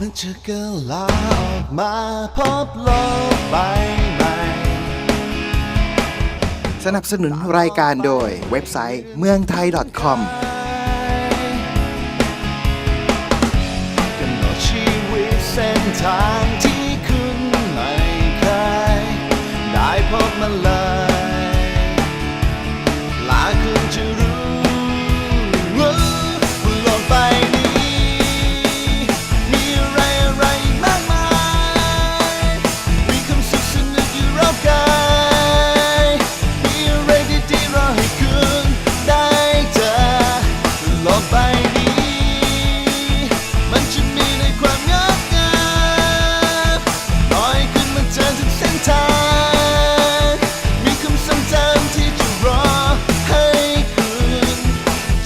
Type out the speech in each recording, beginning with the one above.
มันจะกลาออกมาพบโลกใบใหม่ สนับสนุนรายการโดยเว็บไซต์เมืองไทย .com เจอทุการ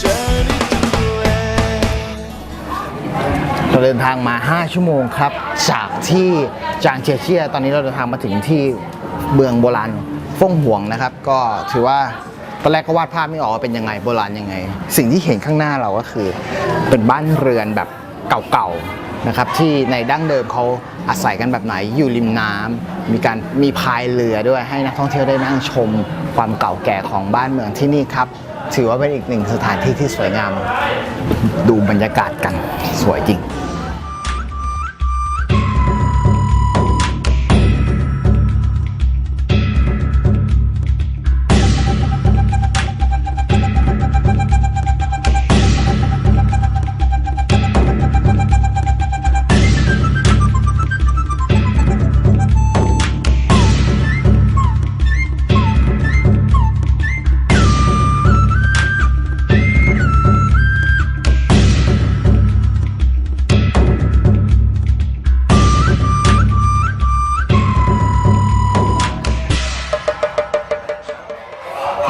เจอด้วยตัวเองเราเดินทางมา 5 ชั่วโมงครับ จากที่จางเจียเชีย ตอนนี้เราเดินทางมาถึงที่เมืองโบราณฟ่งหวงนะครับ ก็ถือว่า ตอนแรกก็วาดภาพไม่ออกว่าเป็นยังไงโบราณยังไง สิ่งที่เห็นข้างหน้าเราก็คือ เป็นบ้านเรือนแบบเก่าๆนะครับที่ในดั้งเดิมเขาอาศัยกันแบบไหนอยู่ริมน้ำมีการมีพายเรือด้วยให้นักท่องเที่ยวได้นั่งชมความเก่าแก่ของบ้านเมืองที่นี่ครับ ถือว่าเป็นอีกหนึ่งสถานที่ที่สวยงาม ดูบรรยากาศกันสวยจริง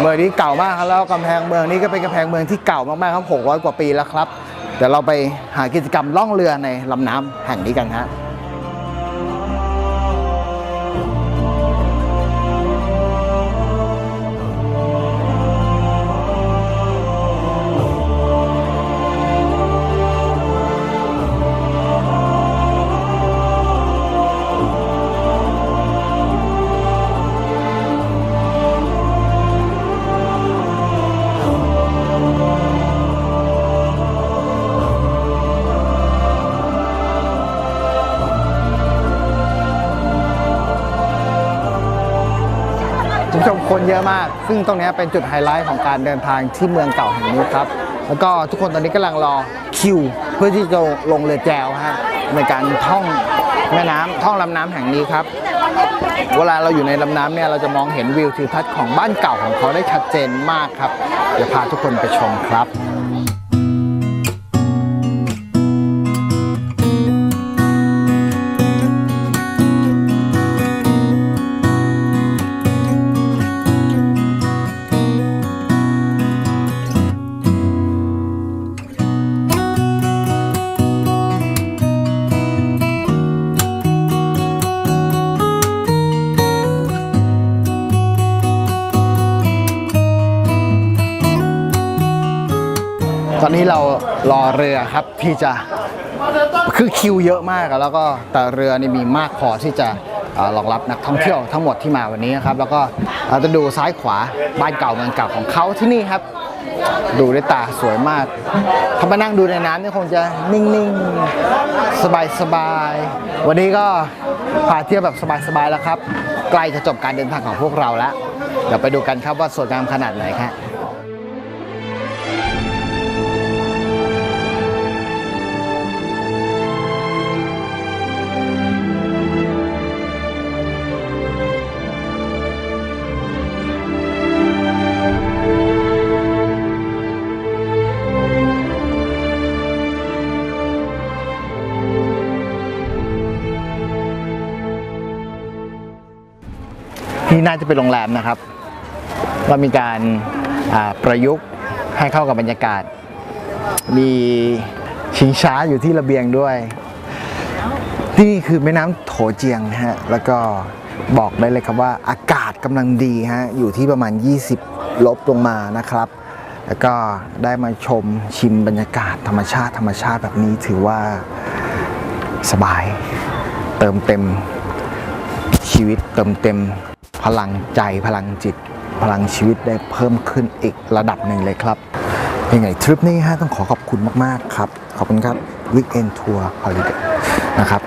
เมืองนี้เก่ามากครับแล้วกำแพงเมืองนี้ก็เป็นกำแพงเมืองที่เก่ามากๆครับ600 กว่าปีแล้วครับเดี๋ยวเราไปหากิจกรรมล่องเรือในลำน้ำแห่งนี้กันฮะ คุณผู้ชมคนเยอะมาก ซึ่งตรงนี้เป็นจุดไฮไลท์ของการเดินทางที่เมืองเก่าแห่งนี้ครับ แล้วก็ทุกคนตอนนี้กำลังรอคิว เพื่อที่จะลงเรือแจวฮะในการท่องแม่น้ำท่องลำน้ำแห่งนี้ครับ เวลาเราอยู่ในลำน้ำเนี่ยเราจะมองเห็นวิวทิวทัศน์ของบ้านเก่าของเขาได้ชัดเจนมากครับ เดี๋ยวพาทุกคนไปชมครับ ตอนนี้เรารอเรือครับที่จะคือคิวเยอะมากแล้วก็แต่เรือนี่มีมากพอที่จะเอ่อรองรับนักท่องเที่ยวทั้งหมดที่มาวันนี้นะครับ แล้วก็เราจะดูซ้ายขวาบ้านเก่าเมืองเก่าของเขาที่นี่ครับ ดูด้วยตาสวยมากถ้ามานั่งดูในน้ำนี่คงจะนิ่งๆ สบายๆ วันนี้ก็พาเที่ยวแบบสบายๆแล้วครับ ใกล้จะจบการเดินทางของพวกเราแล้ว เดี๋ยวไปดูกันครับว่าสวยงามขนาดไหนครับ ที่น่าจะเป็นโรงแรมนะครับ เรามีการประยุกต์ให้เข้ากับบรรยากาศ มีชิงช้าอยู่ที่ระเบียงด้วย ที่นี่คือแม่น้ำโถเจียงนะฮะ แล้วก็บอกได้เลยครับว่าอากาศกำลังดีฮะ อยู่ที่ประมาณ 20 ลบลงมานะครับ แล้วก็ได้มาชมชิมบรรยากาศธรรมชาติธรรมชาติแบบนี้ถือว่าสบายเติมเต็มชีวิตเติมเต็ม พลังใจพลังจิต พลังชีวิตได้เพิ่มขึ้นอีกระดับหนึ่งเลยครับยังไงทริปนี้ฮะต้องขอขอบคุณมาก ๆ ครับ ขอบคุณครับ Weekend Tour Holiday นะครับ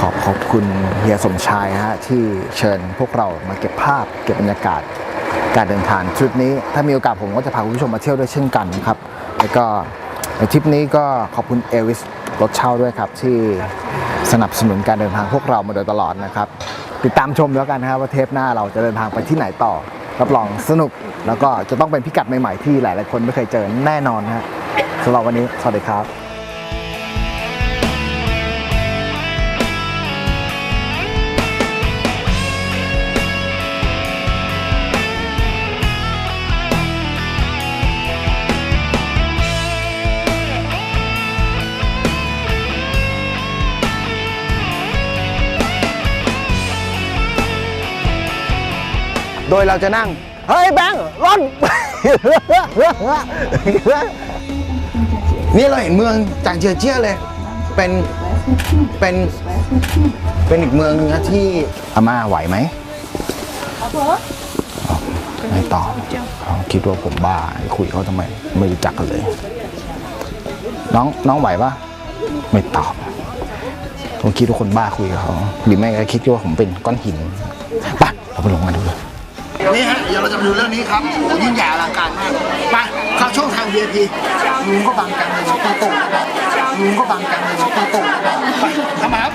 ขอบขอบคุณเฮียสมชายฮะที่เชิญพวกเรามาเก็บภาพเก็บบรรยากาศ การเดินทางทริปนี้ ถ้ามีโอกาสผมก็จะพาคุณผู้ชมมาเที่ยวด้วยเช่นกันครับ แล้วก็ในทริปนี้ก็ขอบคุณเอวิสรถเช่าด้วยครับที่สนับสนุนการเดินทางพวกเรามาโดยตลอดนะครับ ติดตามชมแล้วกันนะครับว่าเทปหน้าเราจะเดินทางไปที่ไหนต่อ รับรองสนุก แล้วก็จะต้องเป็นพิกัดใหม่ๆที่หลายๆคนไม่เคยเจอแน่นอนนะฮะสำหรับวันนี้ สวัสดีครับ โดยเราจะนั่ง เฮ้ยแบงค์รถ นี่เราเห็นเมืองจากเจียเจียเลย เป็น เป็น เป็นอีกเมืองหนึงนะที่อาม่าไหวไหมไม่ตอบเขาคิดว่าผมบ้าคุยเขาทำไมไม่รู้จักกันเลย น้องน้องไหวปะไม่ตอบผมคิดว่าคนบ้าคุยกับเขาหรือไม่ก็คิดว่าผมเป็นก้อนหินไปเราไปลงกันดูเลย นี่ฮะเดี๋ยวเราจะมาดูเรื่องนี้ครับโอ้ยิ่งใหญ่อลังการมากไปเข้าช่องทาง VIP ลุงก็บังกันเลยตาโตลุงก็บังกันเลยตาโตไปทำมาครับ